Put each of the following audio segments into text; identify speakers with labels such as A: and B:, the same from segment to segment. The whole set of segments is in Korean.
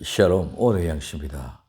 A: 샬롬 오늘의 양식입니다.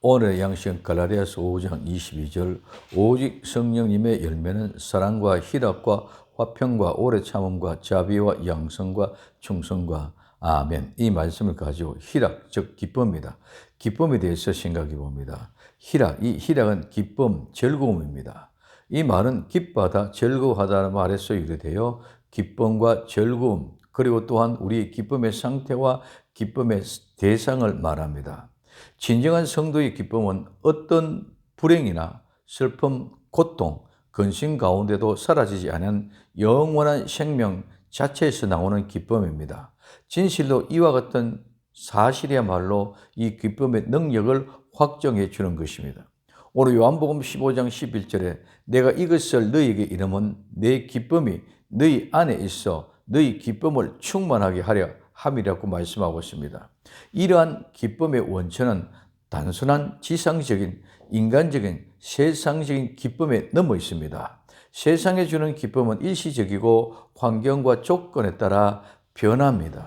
A: 오늘의 양식은 갈라디아서 5장 22절 오직 성령님의 열매는 사랑과 희락과 화평과 오래 참음과 자비와 양성과 충성과 아멘. 이 말씀을 가지고 희락 즉 기쁨입니다. 기쁨에 대해서 생각해 봅니다. 희락 이 희락은 기쁨, 즐거움입니다. 이 말은 기뻐하다, 즐거워하다는 말에서 유래되어 기쁨과 즐거움 그리고 또한 우리 기쁨의 상태와 기쁨의 대상을 말합니다. 진정한 성도의 기쁨은 어떤 불행이나 슬픔, 고통, 근심 가운데도 사라지지 않은 영원한 생명 자체에서 나오는 기쁨입니다. 진실로 이와 같은 사실이야말로 이 기쁨의 능력을 확정해 주는 것입니다. 오늘 요한복음 15장 11절에 내가 이것을 너희에게 이름은 내 기쁨이 너희 안에 있어 너희 기쁨을 충만하게 하려 함이라고 말씀하고 있습니다. 이러한 기쁨의 원천은 단순한 지상적인 인간적인 세상적인 기쁨에 넘어 있습니다. 세상에 주는 기쁨은 일시적이고 환경과 조건에 따라 변합니다.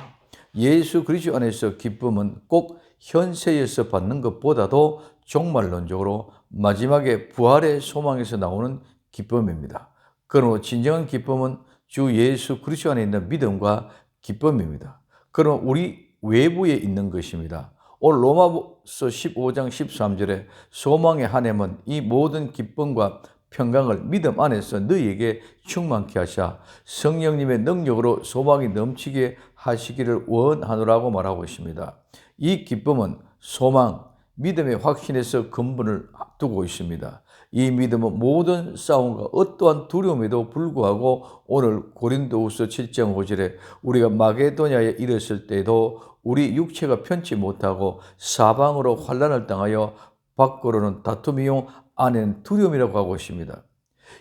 A: 예수 그리스도 안에서 기쁨은 꼭 현세에서 받는 것보다도 종말론적으로 마지막에 부활의 소망에서 나오는 기쁨입니다. 그러므로 진정한 기쁨은 주 예수 그리스도 안에 있는 믿음과 기쁨입니다. 그럼 우리 외부에 있는 것입니다. 오늘 로마서 15장 13절에 소망의 하나님은 이 모든 기쁨과 평강을 믿음 안에서 너희에게 충만케 하사 성령님의 능력으로 소망이 넘치게 하시기를 원하노라고 말하고 있습니다. 이 기쁨은 소망, 믿음의 확신에서 근본을 두고 있습니다. 이 믿음은 모든 싸움과 어떠한 두려움에도 불구하고 오늘 고린도후서 7장 5절에 우리가 마게도냐에 이르렀을 때에도 우리 육체가 편치 못하고 사방으로 환란을 당하여 밖으로는 다툼이요 안에는 두려움이라고 하고 있습니다.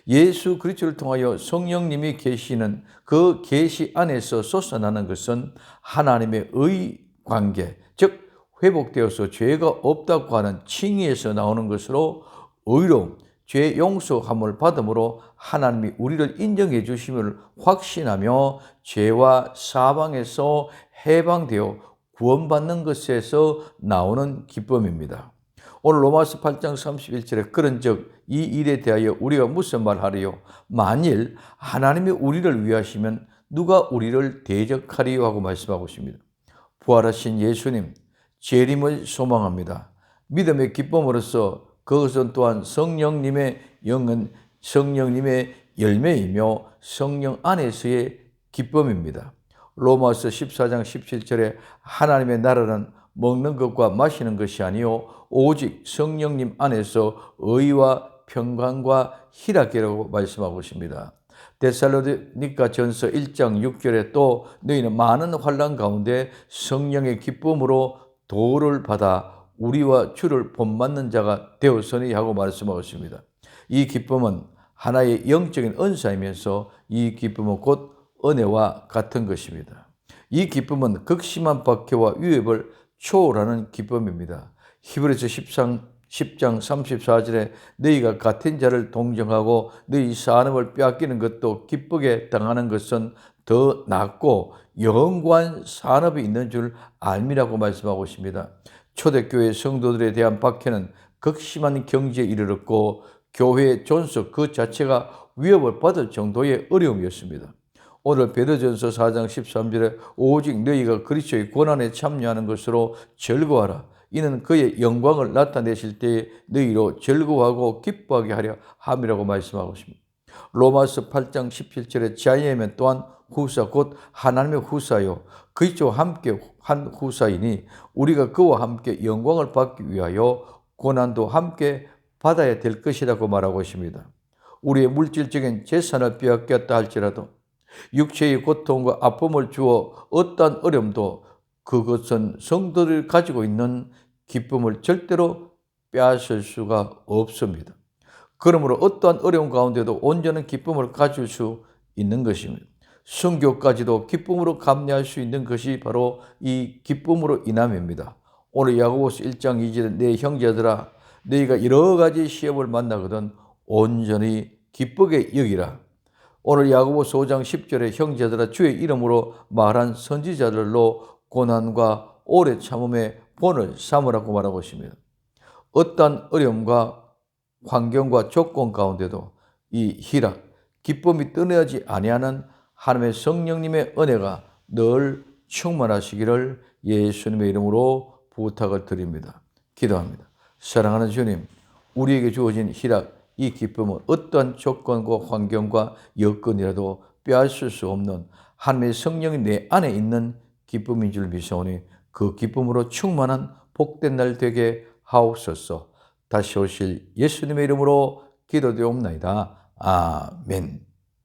A: 예수 그리스도를 통하여 성령님이 계시는 그 계시 안에서 솟아나는 것은 하나님의 의 관계, 즉 회복되어서 죄가 없다고 하는 칭의에서 나오는 것으로 의로움, 죄 용서함을 받음으로 하나님이 우리를 인정해 주심을 확신하며 죄와 사방에서 해방되어 구원받는 것에서 나오는 기쁨입니다. 오늘 로마서 8장 31절에 그런즉 이 일에 대하여 우리가 무슨 말하리요? 만일 하나님이 우리를 위하시면 누가 우리를 대적하리요 하고 말씀하고 있습니다. 부활하신 예수님 재림을 소망합니다. 믿음의 기쁨으로써 그것은 또한 성령님의 영은 성령님의 열매이며 성령 안에서의 기쁨입니다. 로마서 14장 17절에 하나님의 나라는 먹는 것과 마시는 것이 아니요 오직 성령님 안에서 의와 평강과 희락이라고 말씀하고 있습니다. 데살로니가 전서 1장 6절에 또 너희는 많은 환란 가운데 성령의 기쁨으로 도를 받아 우리와 주를 본받는 자가 되었으니 하고 말씀하셨습니다. 이 기쁨은 하나의 영적인 은사이면서 이 기쁨은 곧 은혜와 같은 것입니다. 이 기쁨은 극심한 박해와 위협을 초월하는 기쁨입니다. 히브리서 10장, 10장 34절에 너희가 같은 자를 동정하고 너희 산업을 빼앗기는 것도 기쁘게 당하는 것은 더 낫고 영원한 산업이 있는 줄 알미라고 말씀하고 있습니다. 초대교회 성도들에 대한 박해는 극심한 경제에 이르렀고 교회의 존속 그 자체가 위협을 받을 정도의 어려움이었습니다. 오늘 베드전서 4장 13절에 오직 너희가 그리스도의 고난에 참여하는 것으로 즐거워하라. 이는 그의 영광을 나타내실 때에 너희로 즐거워하고 기뻐하게 하려 함이라고 말씀하고 있습니다. 로마서 8장 17절에 자녀면 또한 후사 곧 하나님의 후사요 그리스도와 함께 한 후사이니 우리가 그와 함께 영광을 받기 위하여 고난도 함께 받아야 될 것이라고 말하고 있습니다. 우리의 물질적인 재산을 빼앗겼다 할지라도 육체의 고통과 아픔을 주어 어떠한 어려움도 그것은 성도를 가지고 있는 기쁨을 절대로 빼앗을 수가 없습니다. 그러므로 어떠한 어려움 가운데도 온전한 기쁨을 가질 수 있는 것입니다. 성교까지도 기쁨으로 감내할 수 있는 것이 바로 이 기쁨으로 인함입니다. 오늘 야고보서 1장 2절에 내 형제들아 너희가 여러 가지 시험을 만나거든 온전히 기쁘게 여기라. 오늘 야고보서 5장 10절에 형제들아 주의 이름으로 말한 선지자들로 고난과 오래 참음에 본을 삼으라고 말하고 있습니다. 어떠한 어려움과 환경과 조건 가운데도 이 희락, 기쁨이 떠나지 아니하는 하나님의 성령님의 은혜가 늘 충만하시기를 예수님의 이름으로 부탁을 드립니다. 기도합니다. 사랑하는 주님, 우리에게 주어진 희락, 이 기쁨은 어떠한 조건과 환경과 여건이라도 빼앗을 수 없는 하나님의 성령이 내 안에 있는 기쁨인 줄 믿사오니 그 기쁨으로 충만한 복된 날 되게 하옵소서. 다시 오실 예수님의 이름으로 기도되옵나이다. 아멘.